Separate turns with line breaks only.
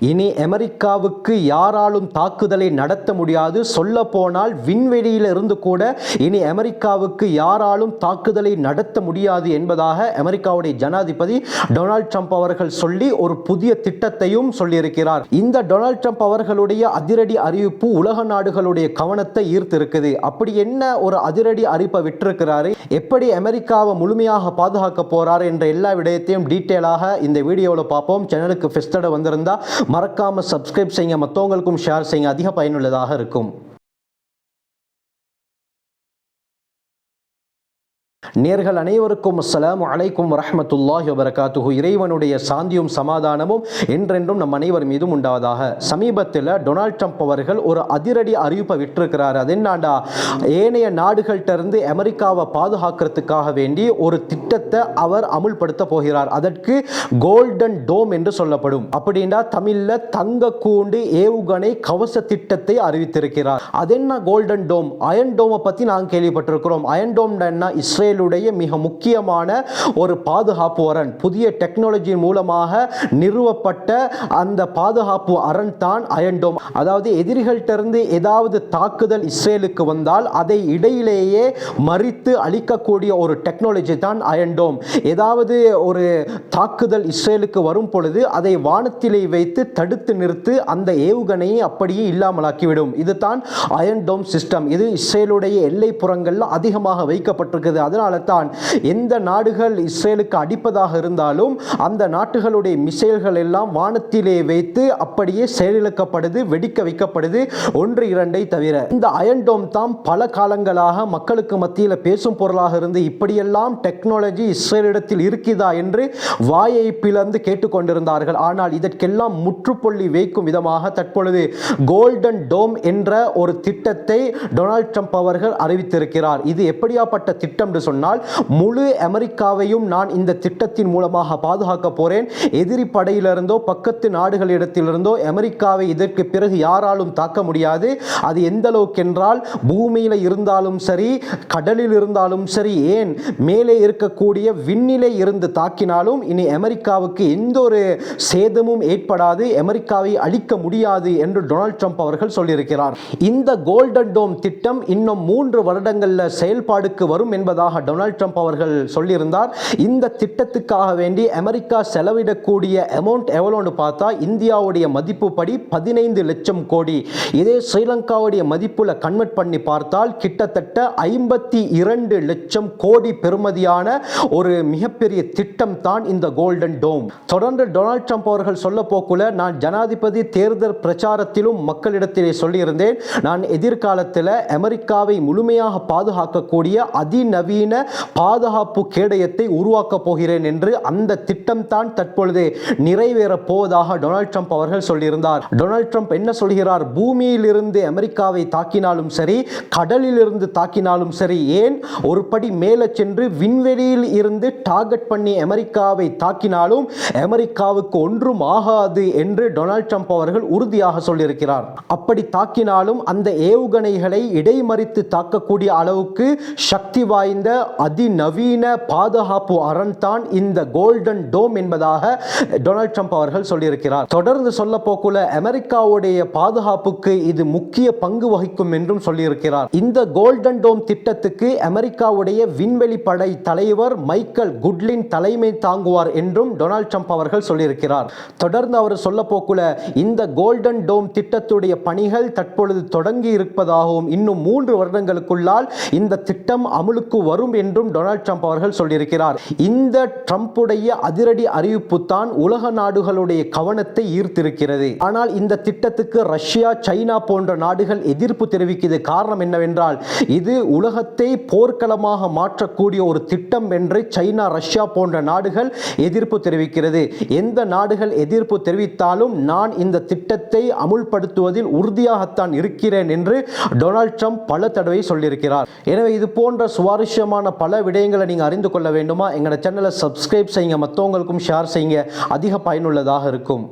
இனி அமெரிக்காவுக்கு யாராலும் தாக்குதலை நடத்த முடியாது. சொல்ல போனால் விண்வெளியில் இருந்து கூட இனி அமெரிக்காவுக்கு யாராலும் தாக்குதலை நடத்த முடியாது என்பதாக அமெரிக்காவுடைய ஜனாதிபதி டொனால்ட் ட்ரம்ப் அவர்கள் சொல்லி ஒரு புதிய திட்டத்தையும் சொல்லியிருக்கிறார். இந்த டொனால்ட் ட்ரம்ப் அவர்களுடைய அதிரடி அறிவிப்பு உலக நாடுகளுடைய கவனத்தை ஈர்த்திருக்குது. அப்படி என்ன ஒரு அதிரடி அறிவிப்பை விட்டிருக்கிறாரு? எப்படி அமெரிக்காவை முழுமையாக பாதுகாக்க போறார் என்ற எல்லா விடயத்தையும் டீட்டெயிலாக இந்த வீடியோவில் பார்ப்போம். சேனலுக்கு ஃபெஸ்டட வந்திருந்தா மறக்காமல் சப்ஸ்கிரைப் செய்யுங்க. மற்றவங்களுக்கும் ஷேர் செய்யுங்க. அதிக பயனுள்ளதாக இருக்கும். நேர்கள் அனைவருக்கும் அஸ்லாம் அலைக்கும் வரமத்துல்லாஹி வபரகாத்துஹு. இறைவனுடைய சாந்தியும் சமாதானமும் என்றென்றும் நம் அனைவர் மீதும் உண்டாவதாக. சமீபத்தில் டொனால்ட் ட்ரம்ப் அவர்கள் ஒரு அதிரடி அறிவிப்பை விட்டிருக்கிறார். அது என்னடா ஏனைய நாடுகள்கிட்ட இருந்து அமெரிக்காவை பாதுகாக்கிறதுக்காக வேண்டி ஒரு திட்டத்தை அவர் அமுல்படுத்த போகிறார். அதற்கு கோல்டன் டோம் என்று சொல்லப்படும். அப்படின்னா தமிழில் தங்க கூண்டு ஏவுகணை கவச திட்டத்தை அறிவித்திருக்கிறார். அது என்ன கோல்டன் டோம்? அயன் டோமை பத்தி நாங்கள் கேள்விப்பட்டிருக்கிறோம். அயன் டோம் என்ன? இஸ்ரேல் இஸ்ரேலுடைய மிக முக்கியமான ஒரு பாதுகாப்பு அரண். புதிய டெக்னாலஜி மூலமாக நிறுவப்பட்ட அந்த பாதுகாப்பு அரண் தான் அயன் டோம் அதாவது எதிரிகள்ட்ட இருந்து ஏதாவது தாக்குதல் இஸ்ரேலுக்கு வந்தால் அதை இடையிலேயே மறித்து அழிக்கக்கூடிய ஒரு டெக்னாலஜி தான் அயன் டோம் ஏதாவது ஒரு தாக்குதல் இஸ்ரேலுக்கு வரும் பொழுது அதை வானத்திலே வைத்து தடுத்து நிறுத்து அந்த ஏவுகணையை அப்படியே இல்லாமலாக்கிவிடும். இதுதான் அயன் டோம் சிஸ்டம் இது இஸ்ரேலுடைய எல்லை புறங்களில் அதிகமாக வைக்கப்பட்டிருக்குது. அதனால் தான் எந்த நாடுகள் இஸ்ரேலுக்கு அடிப்பதாக இருந்தாலும் அந்த நாட்டுகளுடைய மிசைல்கள் எல்லாம் வானத்திலே வைத்து அப்படியே செயலிழக்கப்படுது வெடிக்க வைக்கப்படுது. ஒன்று இரண்டை தவிர இந்த அயன்டோம் தான் பல காலங்களாக மக்களுக்கு மத்தியில் பேசும் பொருளாக இருந்து இப்படியெல்லாம் டெக்னாலஜி இஸ்ரேலிடத்தில் இருக்குதா என்று வாயை பிளந்து கேட்டுக்கொண்டிருந்தார்கள். ஆனால் இதற்கெல்லாம் முற்றுப்புள்ளி வைக்கும் விதமாக தற்பொழுது கோல்டன் டோம் என்ற ஒரு திட்டத்தை டொனால்ட் ட்ரம்ப் அவர்கள் அறிவித்திருக்கிறார். இது எப்படியாப்பட்ட திட்டம் என்று சொன்னால் முழு அமெரிக்காவையும் நான் இந்த திட்டத்தின் மூலமாக பாதுகாக்க போறேன். எதிரி படையிலிருந்தோ பக்கத்து நாடுகளிடத்திலிருந்தோ அமெரிக்காவை இதற்கு பிறகு யாராலும் தாக்க முடியாது. அது எந்த அளவுக்கு என்றால் பூமியில் இருந்தாலும் சரி கடலில் இருந்தாலும் சரி ஏன்? மேலே இருக்கக்கூடிய விண்ணிலே இருந்து தாக்கினாலும் இனி அமெரிக்காவுக்கு எந்த ஒரு சேதமும் ஏற்படாது அமெரிக்காவை அழிக்க முடியாது என்று டொனால்ட் ட்ரம்ப் அவர்கள் சொல்லியிருக்கிறார். இந்த கோல்டன் டோம் திட்டம் இன்னும் மூன்று வருடங்களில் செயல்பாடுக்கு வரும் என்பதாக டொனால்ட் ட்ரம்ப் அவர்கள் சொல்லியிருந்தார் இந்த திட்டத்துக்காக வேண்டி அமெரிக்கா செலவிடக்கூடிய அமௌண்ட் எவ்வளோன்னு பார்த்தா இந்தியாவுடைய மதிப்பு படி பதினைந்து லட்சம் கோடி. இதே ஸ்ரீலங்காவுடைய மதிப்பில் கன்வெர்ட் பண்ணி பார்த்தால் கிட்டத்தட்ட ஐம்பத்தி இரண்டு லட்சம் கோடி பெறுமதியான ஒரு மிகப்பெரிய திட்டம் தான் இந்த கோல்டன் டோம் தொடர்ந்து டொனால்ட் ட்ரம்ப் அவர்கள் சொல்ல போக்குல நான் ஜனாதிபதி தேர்தல் பிரச்சாரத்திலும் மக்களிடத்திலே சொல்லியிருந்தேன் நான் எதிர்காலத்தில் அமெரிக்காவை முழுமையாக பாதுகாக்கக்கூடிய அதிநவீன பாதுகாப்பு கேடயத்தை உருவாக்கப் போகிறேன் என்று அந்த திட்டம் தான் தற்பொழுது நிறைவேறப் போவதாக டொனால்ட் ட்ரம்ப் அவர்கள் சொல்லியிருந்தார். டொனால்ட் ட்ரம்ப் என்ன சொல்கிறார்? பூமியிலிருந்து அமெரிக்காவை தாக்கினாலும் சரி கடலிலிருந்து தாக்கினாலும் சரி ஏன் ஒரு படி மேலே சென்று விண்வெளியில் இருந்து டார்கெட் பண்ணி அமெரிக்காவை தாக்கினாலும் அமெரிக்காவுக்கு ஒன்றும் ஆகாது என்று டொனால்ட் ட்ரம்ப் அவர்கள் உறுதியாக சொல்லியிருக்கிறார். அப்படி தாக்கினாலும் அந்த ஏவுகணைகளை இடைமறித்து தாக்கக்கூடிய அளவுக்கு சக்தி வாய்ந்த அதிநவீன பாதுகாப்பு அரண் தான் இந்த கோல்டன் டோம் என்பதாக டொனால்ட் ட்ரம்ப் அவர்கள் சொல்லியிருக்கிறார். தொடர்ந்து சொல்ல போக்குள்ள அமெரிக்காவுடைய பாதுகாப்புக்கு இது முக்கிய பங்கு வகிக்கும் என்றும் சொல்லியிருக்கிறார். இந்த கோல்டன் டோம் திட்டத்துக்கு அமெரிக்காவுடைய விண்வெளி படை தலைவர் மைக்கேல் குட்லின் தலைமை தாங்குவார் என்றும் டொனால்ட் ட்ரம்ப் அவர்கள் சொல்லியிருக்கிறார். தொடர்ந்து அவர் சொல்ல போக்குள்ள இந்த கோல்டன் டோம் திட்டத்துடைய பணிகள் தற்பொழுது தொடங்கி இருப்பதாகவும் இன்னும் மூன்று வருடங்களுக்குள்ளால் இந்த திட்டம் அமலுக்கு வரும் வரும் என்றும் டொனால்ட் ட்ரம்ப் அவர்கள் சொல்லியிருக்கிறார். இந்த ட்ரம்புடைய அதிரடி அறிவிப்பு தான் உலக நாடுகளுடைய கவனத்தை ஈர்த்திருக்கிறது. ஆனால் இந்த திட்டத்துக்கு ரஷ்யா சைனா போன்ற நாடுகள் எதிர்ப்பு தெரிவிக்கிறது காரணம் என்னவென்றால் இது உலகத்தை போர்க்களமாக மாற்றக்கூடிய ஒரு திட்டம் என்று சைனா ரஷ்யா போன்ற நாடுகள் எதிர்ப்பு தெரிவிக்கிறது. எந்த நாடுகள் எதிர்ப்பு தெரிவித்தாலும் நான் இந்த திட்டத்தை அமுல்படுத்துவதில் உறுதியாகத்தான் இருக்கிறேன் என்று டொனால்ட் ட்ரம்ப் பல தடவை சொல்லியிருக்கிறார். எனவே இது போன்ற சுவாரஸ்யமான பல விடயங்களை நீங்கள் அறிந்து கொள்ள வேண்டுமா? எங்களோட சேனலை சப்ஸ்கிரைப் செய்யுங்க. மற்றவங்களுக்கும் ஷேர் செய்யுங்க. அதிக பயனுள்ளதாக இருக்கும்.